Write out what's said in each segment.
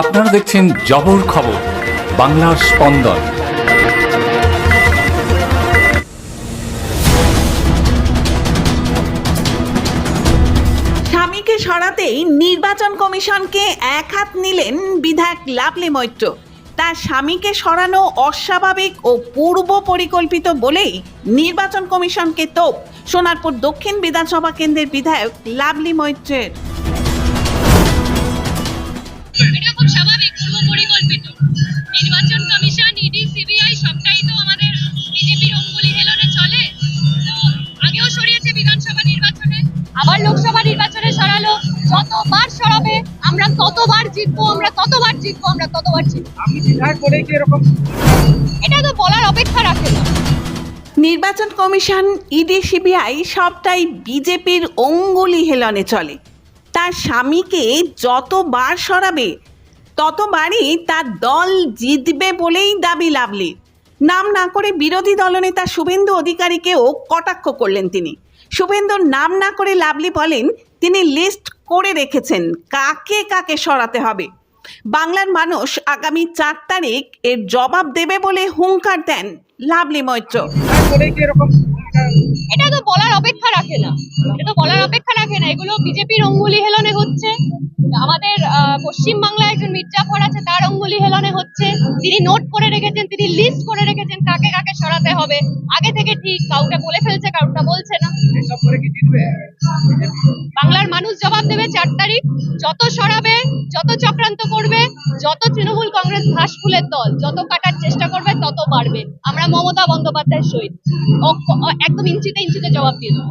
আপনারা দেখছেন জবর খবর, বাংলার স্পন্দন। স্বামীকে সরাতেই নির্বাচন কমিশনকে এক হাত নিলেন বিধায়ক লাভলি মৈত্র। তার স্বামীকে সরানো অস্বাভাবিক ও পূর্ব পরিকল্পিত বলেই নির্বাচন কমিশনকে তোপ। সোনারপুর দক্ষিণ বিধানসভা কেন্দ্রের বিধায়ক লাভলি মৈত্রের। এটা খুব স্বাভাবিক পূর্ব পরিকল্পিত নির্বাচন কমিশন ইডি সিবিআই সবটাই তো আমাদের বিজেপির অঙ্গুলি হেলনে চলে। তো আগেও সরিয়েছে বিধানসভা নির্বাচনে আবার লোকসভা নির্বাচনে সরালো। যতবার সরাবে আমরা ততবার জিতবো আমরা ততবার জিতবো আমরা ততবার জিতবো। বিধায়ক করে কি এরকম? এটা তো বলার অপেক্ষা রাখে না। নির্বাচন কমিশন ইডি সিবিআই সবটাই বিজেপির অঙ্গুলি হেলনে চলে। তার স্বামীকে যতবার সরাবে, ততবারই তার দল জিতবে বলেই দাবি লাভলি। নাম না করে বিরোধী দলনেতা শুভেন্দু অধিকারীকেও কটাক্ষ করলেন তিনি। শুভেন্দুর নাম না করে লাভলি বলেন, তিনি লিস্ট করে রেখেছেন, কাকে কাকে সরাতে হবে? বাংলার মানুষ আগামী চার তারিখ এর জবাব দেবে বলে হুঙ্কার দেন লাভলি মৈত্র। এটা তো বলার অপেক্ষা রাখে না। এটা তো বলার অপেক্ষা রাখে না। এগুলো বিজেপির অঙ্গুলি হেলনে হচ্ছে। আমাদের পশ্চিম বাংলায় একজন মির্জাফর আছে, তার অঙ্গুলি হেলনে হচ্ছে। তিনি নোট করে রেখেছেন, তিনি লিস্ট করে রেখেছেন কাকে কাকে সরাতে হবে। আগে থেকে ঠিক, কাউকে বলে ফেলছে কাউটা বলছে না। এসব করে কি জিতবে মানুষ জবাব দেবে চার তারিখ। যত সরাবে, যত চক্রান্ত করবে, যত তৃণমূল কংগ্রেস ঘাস ফুলের দল যত কাটার চেষ্টা করবে, তত বাড়বে। আমরা মমতা বন্দ্যোপাধ্যায়ের সহিত। একদম ইঞ্চিতে ইঞ্চিতে জবাব দিয়ে দেবো।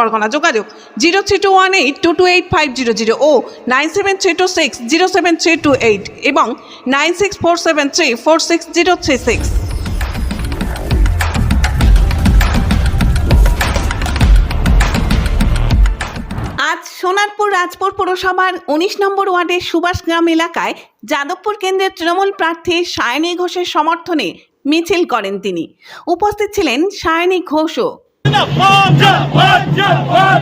পরগনা। যোগাযোগ zero three two one eight two two eight five zero zero ও nine seven three two six zero seven three two eight এবং nine six four seven three four six zero three six. আজ সোনারপুর রাজপুর পৌরসভার উনিশ নম্বর ওয়ার্ডের সুভাষগ্রাম এলাকায় যাদবপুর কেন্দ্রের তৃণমূল প্রার্থী সায়নী ঘোষের সমর্থনে মিছিল করেন তিনি। উপস্থিত ছিলেন সায়নী ঘোষও। जिंदाबाद